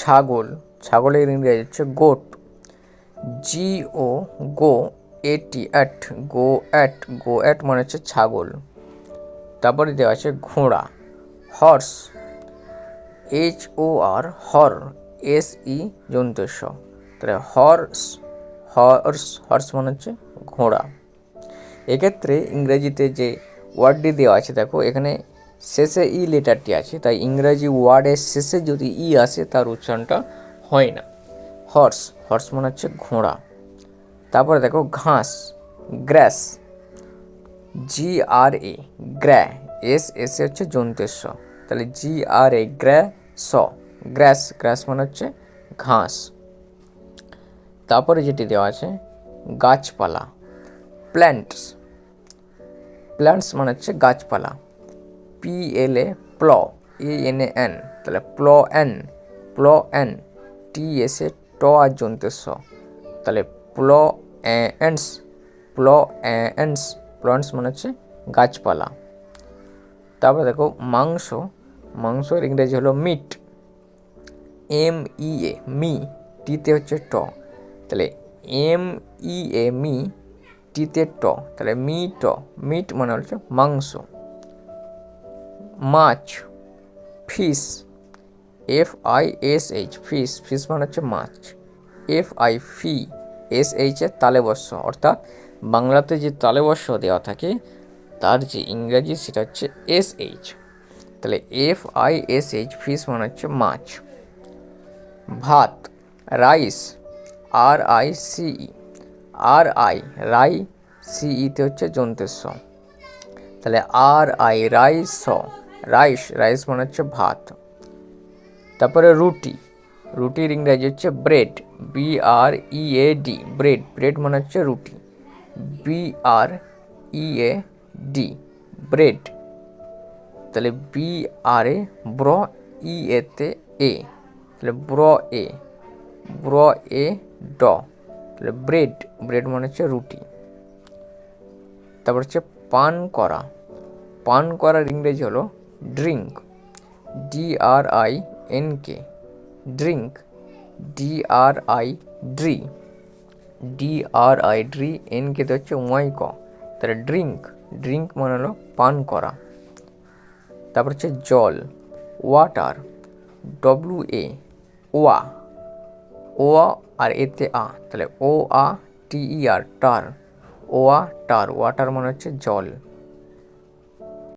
ছাগল, ছাগলের ইংরেজি হচ্ছে goat G O go A T at go at go at মানে হচ্ছে ছাগল। তারপরে দেওয়া আছে ঘোড়া horse H O R hor S E জন্তুস্ব তাহলে হর্স হর্স হর্স মানে হচ্ছে ঘোড়া। এক্ষেত্রে ইংরেজিতে যে ওয়ার্ডটি দেওয়া আছে, দেখো, এখানে শেষে ই লেটারটি আছে, তাই ইংরাজি ওয়ার্ডের শেষে যদি ই আসে, তার উচ্চারণটা হয় না। হর্স হর্স মানে হচ্ছে ঘোড়া। তারপরে দেখো, ঘাস, গ্র্যাস, জি আর এ, গ্র্যা, এস এস এ হচ্ছে জন্তেস্ব। তাহলে জি R A, গ্র্যা, saw, grass grass মানে হচ্ছে ঘাস। তারপরে যেটি দেওয়া আছে, গাছপালা, প্ল্যান্টস প্ল্যান্টস মানে হচ্ছে গাছপালা। P L A প্ল A N A N তাহলে প্ল N প্ল N T S A T R জন্তেস্ব তাহলে প্ল এন্ডস প্ল এন্ডস প্লান্টস মানে হচ্ছে গাছপালা। তারপরে দেখো মাংস, মাংসের ইংরেজি হলো মিট এম ই এ মি টিতে হচ্ছে ট তাহলে এম ই এ মি টিতে ট তাহলে মি ট মিট মানে হচ্ছে মাংস। মাছ, fish F I S H fish fish মানে হচ্ছে মাছ এফ আই ফি এস এইচের তালেবর্ষ, অর্থাৎ বাংলাতে যে তালেবর্ষ দেওয়া থাকে, তার যে ইংরাজি সেটা হচ্ছে এস এইচ তাহলে F I S H fish মানে হচ্ছে মাছ। ভাত, রাইস আর আই সিই আর আই রাই সিইতে হচ্ছে জন্তেস্ব। তাহলে আর আই রাইস স রাইস রাইস মানে হচ্ছে ভাত। তারপরে রুটি, রুটির ইংরাজি হচ্ছে bread B R E A D bread bread মানে হচ্ছে রুটি। B R E A D bread. তাহলে B R A br E এতে এ তাহলে ব্র এ ব্র এ ড। তাহলে ব্রেড ব্রেড মানে হচ্ছে রুটি। তারপর হচ্ছে পান করা। পান করার ইংরেজি হলো drink D R I N K drink D R I dri I dri N K তো হচ্ছে ওয়াই ক তাহলে ড্রিঙ্ক ড্রিঙ্ক মানে হলো পান করা। তারপর হচ্ছে জল। ওয়াটার ডব্লিউ এ ওয়া ও আর এতে আ। তাহলে ও আ টি ই আর টার ওয়া টার ওয়াটার মানে হচ্ছে জল।